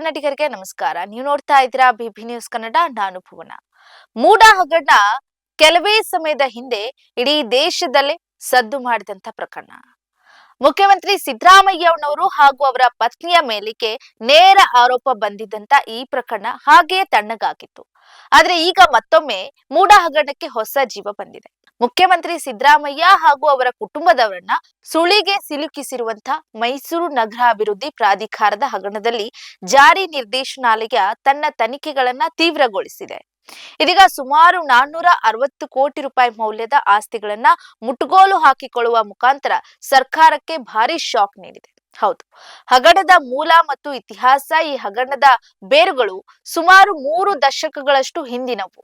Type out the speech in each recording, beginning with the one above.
ಕನ್ನಡಿಗರಿಗೆ ನಮಸ್ಕಾರ. ನೀವು ನೋಡ್ತಾ ಇದ್ದೀರಾ ಬಿಬಿ ನ್ಯೂಸ್ ಕನ್ನಡ, ನಾನು ಭುವನ. ಮೂಡ ಹಗರಣ ಕೆಲವೇ ಸಮಯದ ಹಿಂದೆ ಇಡೀ ದೇಶದಲ್ಲೇ ಸದ್ದು ಮಾಡಿದಂತ ಪ್ರಕರಣ. ಮುಖ್ಯಮಂತ್ರಿ ಸಿದ್ದರಾಮಯ್ಯನವರು ಹಾಗೂ ಅವರ ಪತ್ನಿಯ ಮೇಲಿಕೆ ನೇರ ಆರೋಪ ಬಂದಿದ್ದಂತ ಈ ಪ್ರಕರಣ ಹಾಗೆಯೇ ತಣ್ಣಗಾಗಿತ್ತು. ಆದ್ರೆ ಈಗ ಮತ್ತೊಮ್ಮೆ ಮೂಡ ಹಗರಣಕ್ಕೆ ಹೊಸ ಜೀವ ಬಂದಿದೆ. ಮುಖ್ಯಮಂತ್ರಿ ಸಿದ್ದರಾಮಯ್ಯ ಹಾಗೂ ಅವರ ಕುಟುಂಬದವರನ್ನ ಸುಳಿಗೆ ಸಿಲುಕಿಸಿರುವಂತ ಮೈಸೂರು ನಗರ ಅಭಿವೃದ್ಧಿ ಪ್ರಾಧಿಕಾರದ ಹಗರಣದಲ್ಲಿ ಜಾರಿ ನಿರ್ದೇಶನಾಲಯ ತನ್ನ ತನಿಖೆಗಳನ್ನ ತೀವ್ರಗೊಳಿಸಿದೆ. ಇದೀಗ ಸುಮಾರು ನಾನ್ನೂರ ಅರವತ್ತು ಕೋಟಿ ರೂಪಾಯಿ ಮೌಲ್ಯದ ಆಸ್ತಿಗಳನ್ನ ಮುಟ್ಟುಗೋಲು ಹಾಕಿಕೊಳ್ಳುವ ಮುಖಾಂತರ ಸರ್ಕಾರಕ್ಕೆ ಭಾರಿ ಶಾಕ್ ನೀಡಿದೆ. ಹೌದು, ಹಗರಣದ ಮೂಲ ಮತ್ತು ಇತಿಹಾಸ ಈ ಹಗರಣದ ಬೇರುಗಳು ಸುಮಾರು ಮೂರು ದಶಕಗಳಷ್ಟು ಹಿಂದಿನವು.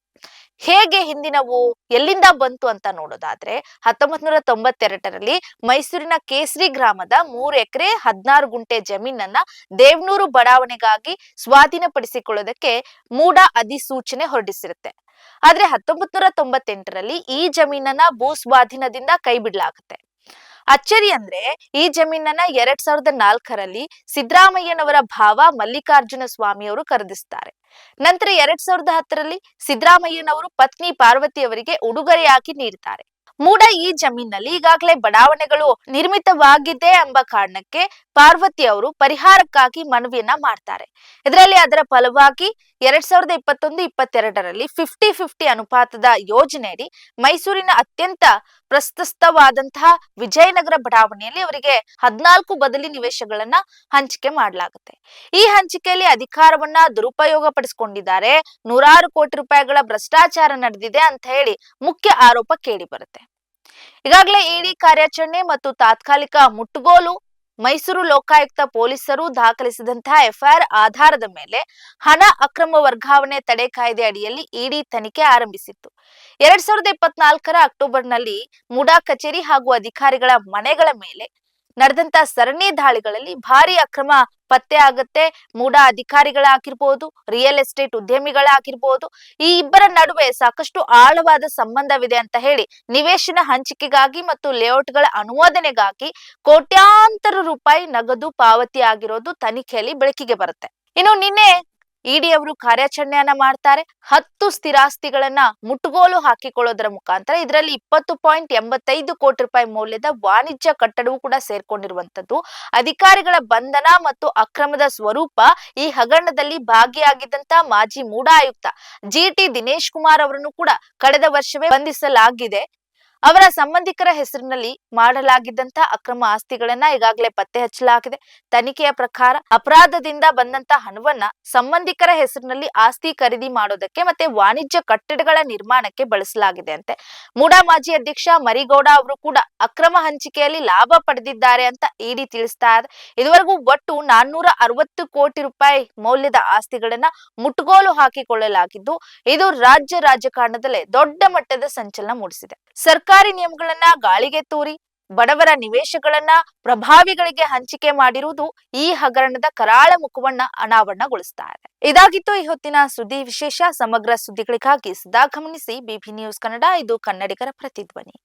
ಹೇಗೆ ಹಿಂದಿನವು ಎಲ್ಲಿಂದ ಬಂತು ಅಂತ ನೋಡೋದಾದ್ರೆ ಹತ್ತೊಂಬತ್ ನೂರ ತೊಂಬತ್ತೆರಡರಲ್ಲಿ ಮೈಸೂರಿನ ಕೇಸರಿ ಗ್ರಾಮದ ಮೂರು ಎಕರೆ ಹದಿನಾರು ಗುಂಟೆ ಜಮೀನನ್ನ ದೇವನೂರು ಬಡಾವಣೆಗಾಗಿ ಸ್ವಾಧೀನಪಡಿಸಿಕೊಳ್ಳೋದಕ್ಕೆ ಮೂಡ ಅಧಿಸೂಚನೆ ಹೊರಡಿಸಿರುತ್ತೆ. ಆದ್ರೆ ಹತ್ತೊಂಬತ್ ನೂರ ತೊಂಬತ್ತೆಂಟರಲ್ಲಿ ಈ ಜಮೀನನ್ನ ಭೂ ಸ್ವಾಧೀನದಿಂದ ಕೈ ಬಿಡಲಾಗುತ್ತೆ ಅಚ್ಚರಿ ಅಂದ್ರೆ ಈ ಜಮೀನನ್ನ ಎರಡ್ ಸಾವಿರದ ನಾಲ್ಕರಲ್ಲಿ ಸಿದ್ದರಾಮಯ್ಯನವರ ಭಾವ ಮಲ್ಲಿಕಾರ್ಜುನ ಸ್ವಾಮಿಯವರು ಖರೀದಿಸ್ತಾರೆ ನಂತರ ಎರಡ್ ಸಾವಿರದ ಹತ್ತರಲ್ಲಿ ಸಿದ್ದರಾಮಯ್ಯನವರು ಪತ್ನಿ ಪಾರ್ವತಿಯವರಿಗೆ ಉಡುಗೊರೆಯಾಗಿ ನೀಡ್ತಾರೆ. ಮೂಡ ಈ ಜಮೀನಲ್ಲಿ ಈಗಾಗಲೇ ಬಡಾವಣೆಗಳು ನಿರ್ಮಿತವಾಗಿದೆ ಎಂಬ ಕಾರಣಕ್ಕೆ ಪಾರ್ವತಿ ಅವರು ಪರಿಹಾರಕ್ಕಾಗಿ ಮನವಿಯನ್ನ ಮಾಡ್ತಾರೆ. ಇದರಲ್ಲಿ ಅದರ ಫಲವಾಗಿ ಎರಡ್ ಸಾವಿರದ ಇಪ್ಪತ್ತೊಂದು, ಇಪ್ಪತ್ತೆರಡರಲ್ಲಿ ಫಿಫ್ಟಿ ಫಿಫ್ಟಿ ಅನುಪಾತದ ಯೋಜನೆಯಡಿ ಮೈಸೂರಿನ ಅತ್ಯಂತ ಪ್ರಸ್ತಸ್ತವಾದಂತಹ ವಿಜಯನಗರ ಬಡಾವಣೆಯಲ್ಲಿ ಅವರಿಗೆ ಹದಿನಾಲ್ಕು ಬದಲಿ ನಿವೇಶಗಳನ್ನ ಹಂಚಿಕೆ ಮಾಡಲಾಗುತ್ತೆ. ಈ ಹಂಚಿಕೆಯಲ್ಲಿ ಅಧಿಕಾರವನ್ನ ದುರುಪಯೋಗ ಪಡಿಸಿಕೊಂಡಿದ್ದಾರೆ. ನೂರಾರು ಕೋಟಿ ರೂಪಾಯಿಗಳ ಭ್ರಷ್ಟಾಚಾರ ನಡೆದಿದೆ ಅಂತ ಹೇಳಿ ಮುಖ್ಯ ಆರೋಪ ಕೇಳಿ ಬರುತ್ತೆ. ಈಗಾಗಲೇ ಇಡಿ ಕಾರ್ಯಾಚರಣೆ ಮತ್ತು ತಾತ್ಕಾಲಿಕ ಮುಟ್ಟುಗೋಲು ಮೈಸೂರು ಲೋಕಾಯುಕ್ತ ಪೊಲೀಸರು ದಾಖಲಿಸಿದಂತಹ ಎಫ್ಐಆರ್ ಆಧಾರದ ಮೇಲೆ ಹಣ ಅಕ್ರಮ ವರ್ಗಾವಣೆ ತಡೆ ಕಾಯ್ದೆ ಅಡಿಯಲ್ಲಿ ಇಡಿ ತನಿಖೆ ಆರಂಭಿಸಿತ್ತು. ಎರಡ್ ಸಾವಿರದ ಇಪ್ಪತ್ನಾಲ್ಕರ ಅಕ್ಟೋಬರ್ನಲ್ಲಿ ಮುಡಾ ಕಚೇರಿ ಹಾಗೂ ಅಧಿಕಾರಿಗಳ ಮನೆಗಳ ಮೇಲೆ ನಡೆದಂತ ಸರಣಿ ದಾಳಿಗಳಲ್ಲಿ ಭಾರಿ ಅಕ್ರಮ ಪತ್ತೆ ಆಗುತ್ತೆ. ಮೂಡ ಅಧಿಕಾರಿಗಳಾಗಿರ್ಬೋದು ರಿಯಲ್ ಎಸ್ಟೇಟ್ ಉದ್ಯಮಿಗಳಾಗಿರ್ಬೋದು, ಈ ಇಬ್ಬರ ನಡುವೆ ಸಾಕಷ್ಟು ಆಳವಾದ ಸಂಬಂಧವಿದೆ ಅಂತ ಹೇಳಿ ನಿವೇಶನ ಹಂಚಿಕೆಗಾಗಿ ಮತ್ತು ಲೇಔಟ್ಗಳ ಅನುಮೋದನೆಗಾಗಿ ಕೋಟ್ಯಾಂತರ ರೂಪಾಯಿ ನಗದು ಪಾವತಿ ಆಗಿರೋದು ತನಿಖೆಯಲ್ಲಿ ಬೆಳಕಿಗೆ ಬರುತ್ತೆ. ಇನ್ನು ನಿನ್ನೆ ಇಡಿ ಅವರು ಕಾರ್ಯಾಚರಣೆಯನ್ನ ಮಾಡ್ತಾರೆ. ಹತ್ತು ಸ್ಥಿರಾಸ್ತಿಗಳನ್ನ ಮುಟ್ಟುಗೋಲು ಹಾಕಿಕೊಳ್ಳೋದರ ಮುಖಾಂತರ ಇದರಲ್ಲಿ ಇಪ್ಪತ್ತು ಪಾಯಿಂಟ್ ಎಂಬತ್ತೈದು ಕೋಟಿ ರೂಪಾಯಿ ಮೌಲ್ಯದ ವಾಣಿಜ್ಯ ಕಟ್ಟಡವೂ ಕೂಡ ಸೇರ್ಕೊಂಡಿರುವಂತದ್ದು ಅಧಿಕಾರಿಗಳ ಬಂಧನ ಮತ್ತು ಅಕ್ರಮದ ಸ್ವರೂಪ ಈ ಹಗರಣದಲ್ಲಿ ಭಾಗಿಯಾಗಿದ್ದಂತ ಮಾಜಿ ಮೂಡ ಆಯುಕ್ತ ಜಿಟಿ ದಿನೇಶ್ ಕುಮಾರ್ ಅವರನ್ನು ಕೂಡ ಕಳೆದ ವರ್ಷವೇ ಬಂಧಿಸಲಾಗಿದೆ. ಅವರ ಸಂಬಂಧಿಕರ ಹೆಸರಿನಲ್ಲಿ ಮಾಡಲಾಗಿದ್ದಂತ ಅಕ್ರಮ ಆಸ್ತಿಗಳನ್ನ ಈಗಾಗಲೇ ಪತ್ತೆ ಹಚ್ಚಲಾಗಿದೆ. ತನಿಖೆಯ ಪ್ರಕಾರ ಅಪರಾಧದಿಂದ ಬಂದಂತ ಹಣವನ್ನ ಸಂಬಂಧಿಕರ ಹೆಸರಿನಲ್ಲಿ ಆಸ್ತಿ ಖರೀದಿ ಮಾಡೋದಕ್ಕೆ ಮತ್ತೆ ವಾಣಿಜ್ಯ ಕಟ್ಟಡಗಳ ನಿರ್ಮಾಣಕ್ಕೆ ಬಳಸಲಾಗಿದೆ ಅಂತೆ. ಮೂಡಾ ಮಾಜಿ ಅಧ್ಯಕ್ಷ ಮರಿಗೌಡ ಅವರು ಕೂಡ ಅಕ್ರಮ ಹಂಚಿಕೆಯಲ್ಲಿ ಲಾಭ ಪಡೆದಿದ್ದಾರೆ ಅಂತ ಇಡಿ ತಿಳಿಸ್ತಾ ಇದೆ. ಇದುವರೆಗೂ ಒಟ್ಟು ನಾನ್ನೂರ ಅರವತ್ತು ಕೋಟಿ ರೂಪಾಯಿ ಮೌಲ್ಯದ ಆಸ್ತಿಗಳನ್ನ ಮುಟ್ಟುಗೋಲು ಹಾಕಿಕೊಳ್ಳಲಾಗಿದ್ದು, ಇದು ರಾಜ್ಯ ರಾಜಕಾರಣದಲ್ಲೇ ದೊಡ್ಡ ಮಟ್ಟದ ಸಂಚಲನ ಮೂಡಿಸಿದೆ. ಸರ್ಕಾರಿ ನಿಯಮಗಳನ್ನ ಗಾಳಿಗೆ ತೂರಿ, ಬಡವರ ನಿವೇಶಗಳನ್ನ ಪ್ರಭಾವಿಗಳಿಗೆ ಹಂಚಿಕೆ ಮಾಡಿರುವುದು ಈ ಹಗರಣದ ಕರಾಳ ಮುಖವನ್ನ ಅನಾವರಣಗೊಳಿಸ್ತಾ ಇದೆ. ಇದಾಗಿತ್ತು ಈ ಹೊತ್ತಿನ ಸುದ್ದಿ ವಿಶೇಷ. ಸಮಗ್ರ ಸುದ್ದಿಗಳಿಗಾಗಿ ಸದಾ ಗಮನಿಸಿ. BB news Kannada. ಇದು ಕನ್ನಡಿಗರ ಪ್ರತಿಧ್ವನಿ.